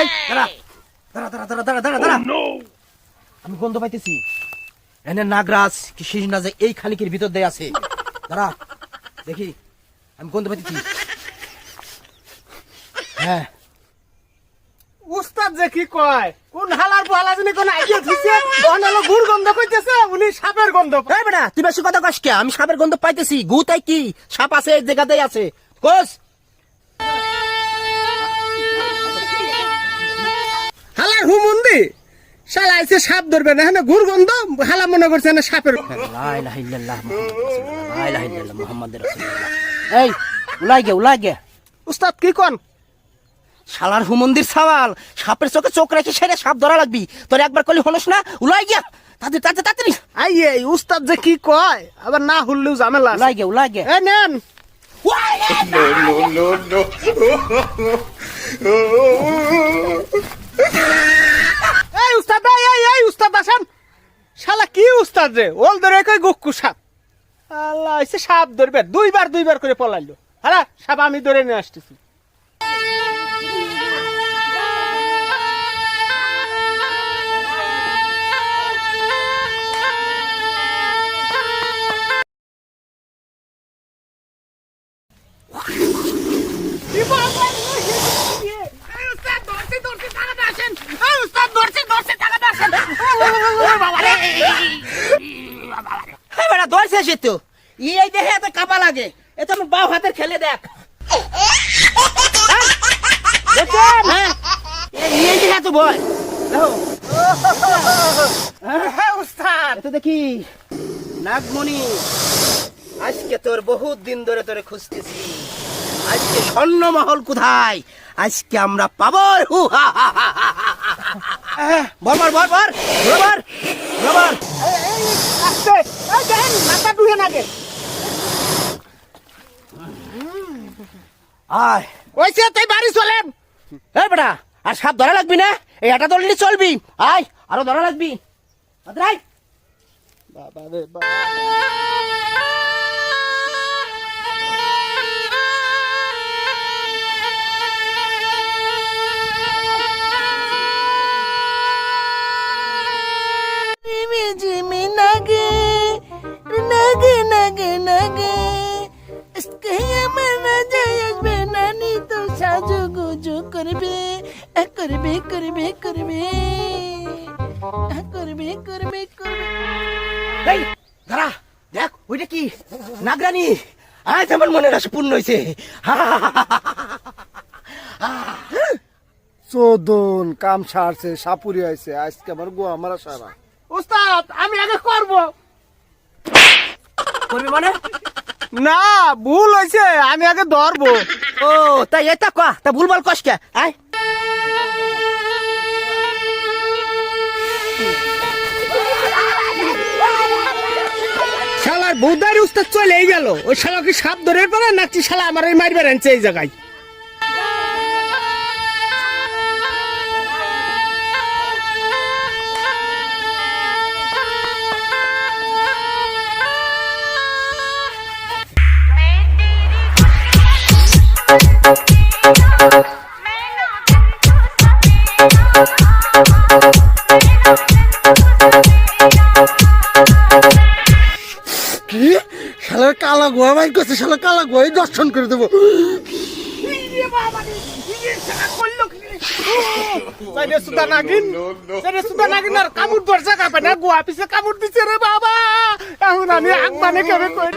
এই দাঁড়া। দাঁড়া দাঁড়া oh, আমি গন্ধ পাইতেছি। এনে নাগরাজ কি শেষ না যে এই খালিকের ভিতর দিয়ে আছে। দাঁড়া দেখি। আমি গন্ধ পাইতেছি। হ্যাঁ। উস্তাদ যে কি কয় কোন হালার বহালা জানি কোন আইডিয়া দিছে? কোন হলো গুড় গন্ধ কইতেছে উনি সাপের গন্ধ এই বেটা তুই বেশি কথা কস কে? আমি সাপের গন্ধ পাইতেছি। গু কি? সাপ আছে এই জায়গাতেই আছে। কোস হুমুন্দি শালা আইছে সাপ ধরবে না হ্যাঁ গুড় গন্ধ হালা মনে করছে না সাপের এই উলাই গে উলাই গে উস্তাদ কি কোন শালার হুমন্দির সাওয়াল সাপের চোখে চোখ রেখে সেরে সাপ ধরা লাগবি তোর একবার কলি হনস না উলাই গিয়া তাদের তাতে তাড়াতাড়ি আই এই উস্তাদ যে কি কয় আবার না হুললেও ঝামেলা। উলাই গে উলাই গে এ নেন এই উস্তাদ এই এই এই উস্তাদ আসেন শালা কি উস্তাদ রে ওল ধরে কই গুক্কু সাপ? আল্লাহ এসে সাপ ধরবে। দুইবার দুইবার করে পলাইলো। হারা সাপ আমি ধরে নিয়ে আসতেছি। হ্যাঁ বেটা ধরছে সে তো এই দেখে এত কাপা লাগে। এ তো আমার বাও হাতের খেলে দেখ। হ্যাঁ? এই দেখে এত ভয় দেখো। হ্যাঁ? এত দেখি। নাগমণি আজকে তোর বহুত দিন ধরে তোরে খুঁজতেছি। আজকে স্বর্ণ মহল কোথায়? আজকে আমরা পাবো। বর বর বর বর বর বর মাথা ডুবে নাগে আয়। ওইসে তাই বাড়ি চলেন। এই বেটা আর সাপ ধরা লাগবি না? এই আটা ধরলি চলবি। আয় আরও ধরা লাগবি। বাবা রে বাবা। গুজু করবে করবে করবে করবে করবে করবে করবে এই দাঁড়া দেখ ওইটা কি নাগরানি আজ আমার মনের আশা পূর্ণ হয়েছে চোদন কাম সারছে সাপুরি আইছে আজকে আমার গোয়া মারা সারা উস্তাদ আমি আগে করব করবি মানে না ভুল হয়েছে আমি আগে ধরবো। ও তাই এটা কা? তা ভুল বল কষ্ট আয়। শালার বৌদারি উস্তাদ চলে গেল। ওই শালাকে সাপ ধরে পারে নাকি শালা আমার এই মারবে আনছে এই জায়গায়? কালা গোয়া ভাই করছে, শালা কালা গোয়া দর্শন করে দেবো। কামড় ধরছে কাপে না, গোয়া পিছে কামড় দিছে রে বাবা। এখন আমি আগ মানে কেবে কই